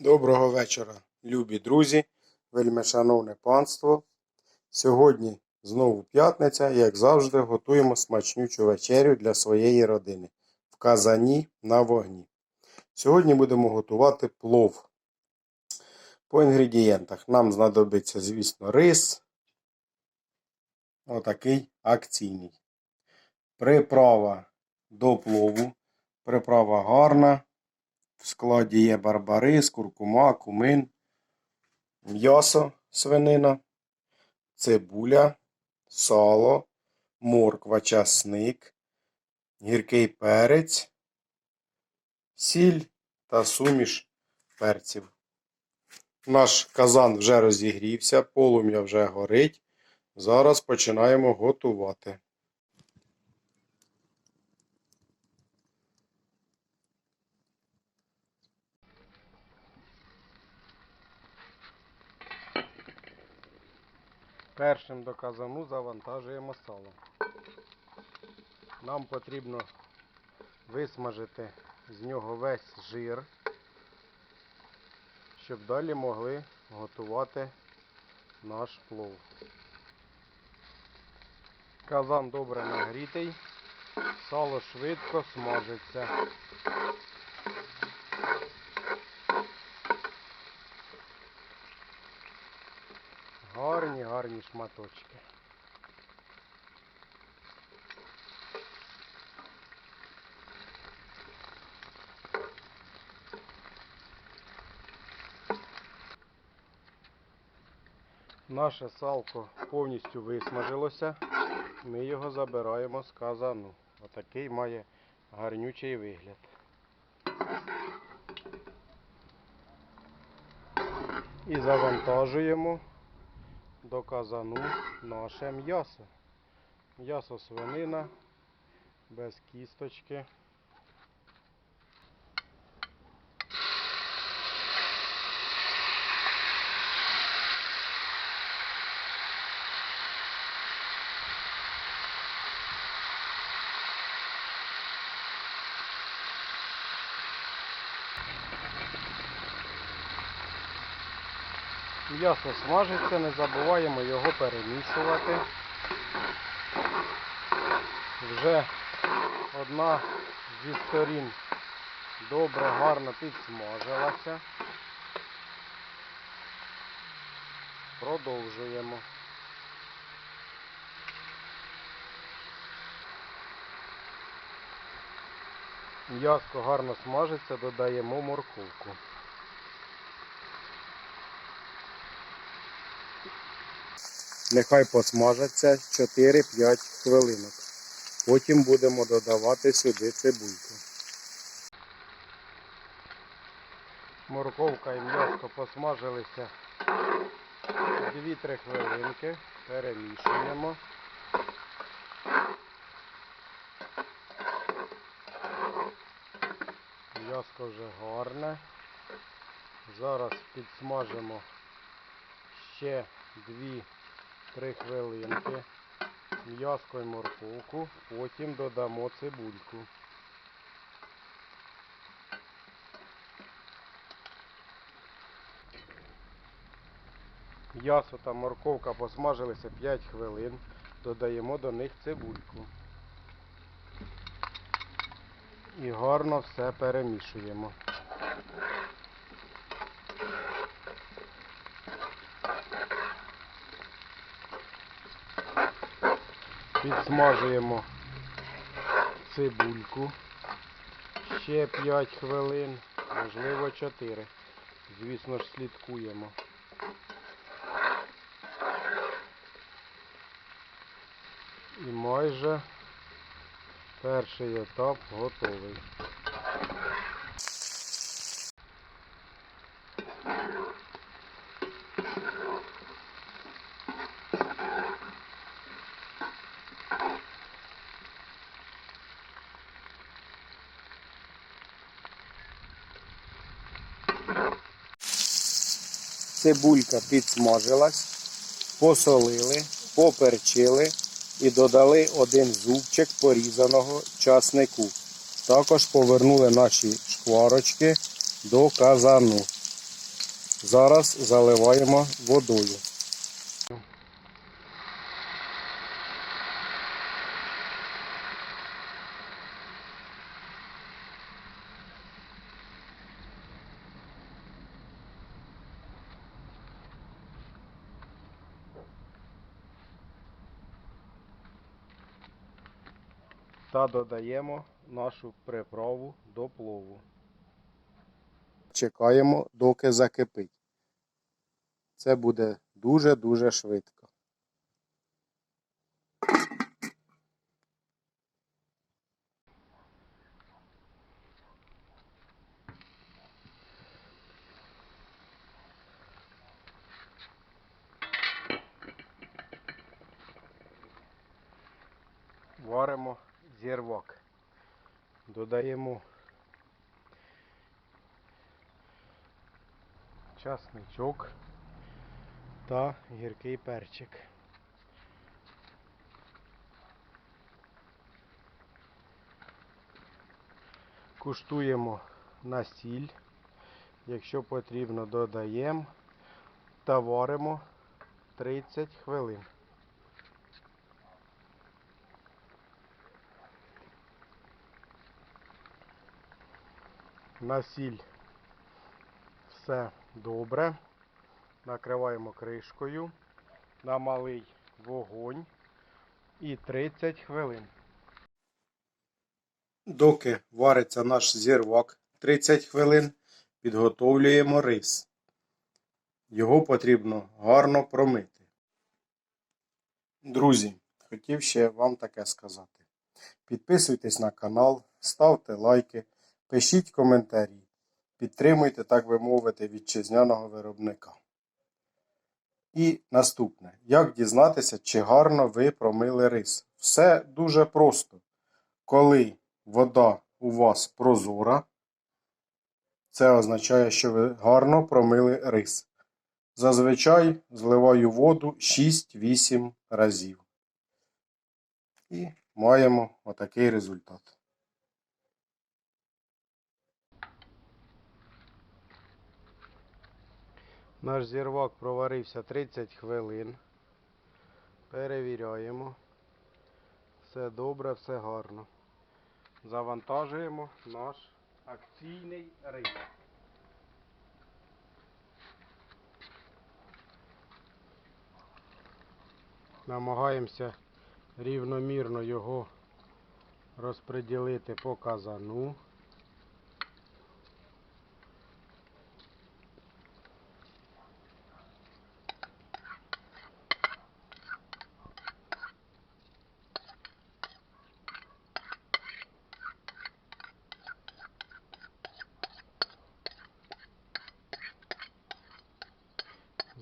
Доброго вечора, любі друзі, вельмишановне панство. Сьогодні знову п'ятниця, як завжди, готуємо смачнючу вечерю для своєї родини в казані на вогні. Сьогодні будемо готувати плов. По інгредієнтах нам знадобиться, звісно, рис. Отакий акційний. Приправа до плову. Приправа гарна. В складі є барбарис, куркума, кумин, м'ясо свинина, цибуля, сало, морква, часник, гіркий перець, сіль та суміш перців. Наш казан вже розігрівся, полум'я вже горить. Зараз починаємо готувати. Першим до казану завантажуємо сало. Нам потрібно висмажити з нього весь жир, щоб далі могли готувати наш плов. Казан добре нагрітий, сало швидко смажиться. Гарні, гарні шматочки. Наше салко повністю висмажилося. Ми його забираємо з казану. Отакий має гарнючий вигляд. І завантажуємо до казану наше м'ясо. М'ясо свинина без кісточки. М'ясо смажиться, не забуваємо його перемішувати. Вже одна зі сторін добре, гарно підсмажилася. Продовжуємо. М'яско гарно смажиться, додаємо морковку. Нехай посмажаться 4-5 хвилинок. Потім будемо додавати сюди цибульку. Морковка і м'яско посмажилися 2-3 хвилинки. Перемішуємо. М'яско вже гарне. Зараз підсмажимо ще 2 3 хвилинки. М'яско і морковку, потім додамо цибульку. М'ясо та морковка посмажилися 5 хвилин. Додаємо до них цибульку. І гарно все перемішуємо. Підсмажуємо цибульку ще 5 хвилин, можливо 4. Звісно ж слідкуємо. І майже перший етап готовий. Цибулька підсмажилась, посолили, поперчили і додали один зубчик порізаного часнику. Також повернули наші шкварочки до казану. Зараз заливаємо водою. Та додаємо нашу приправу до плову. Чекаємо, доки закипить. Це буде дуже-дуже швидко. Варимо зірвак. Додаємо часничок та гіркий перчик. Куштуємо на сіль. Якщо потрібно, додаємо та варимо 30 хвилин. На сіль все добре. Накриваємо кришкою на малий вогонь і 30 хвилин. Доки вариться наш зірвак 30 хвилин, підготовлюємо рис. Його потрібно гарно промити. Друзі, хотів ще вам таке сказати. Підписуйтесь на канал, ставте лайки, пишіть коментарі. Підтримуйте, так би мовити, вітчизняного виробника. І наступне. Як дізнатися, чи гарно ви промили рис? Все дуже просто. Коли вода у вас прозора, це означає, що ви гарно промили рис. Зазвичай зливаю воду 6-8 разів. І маємо отакий результат. Наш зірвак проварився 30 хвилин. Перевіряємо. Все добре, все гарно. Завантажуємо наш акційний рис. Намагаємося рівномірно його розподілити по казану.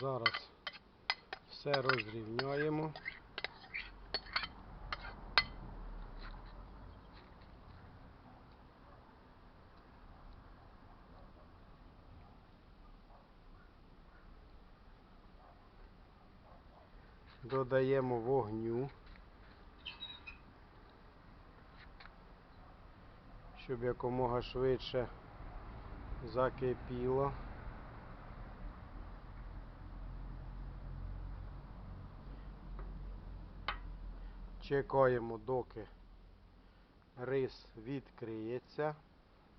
Зараз все розрівняємо. Додаємо вогню, щоб якомога швидше закипіло. Чекаємо, доки рис відкриється,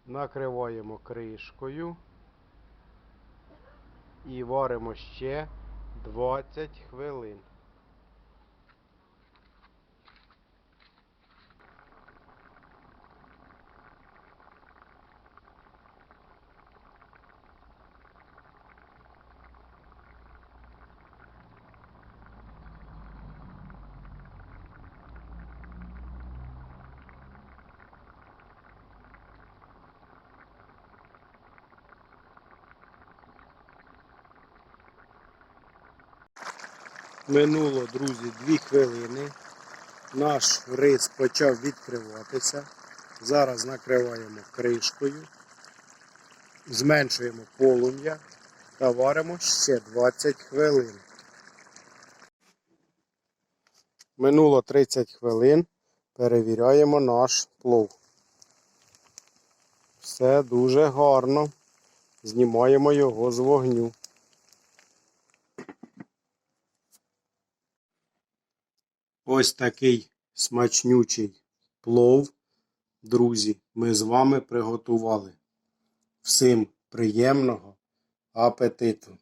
накриваємо кришкою і варимо ще 20 хвилин. Минуло, друзі, 2 хвилини. Наш рис почав відкриватися. Зараз накриваємо кришкою, зменшуємо полум'я та варимо ще 20 хвилин. Минуло 30 хвилин. Перевіряємо наш плов. Все дуже гарно. Знімаємо його з вогню. Ось такий смачнючий плов, друзі, ми з вами приготували. Всім приємного апетиту!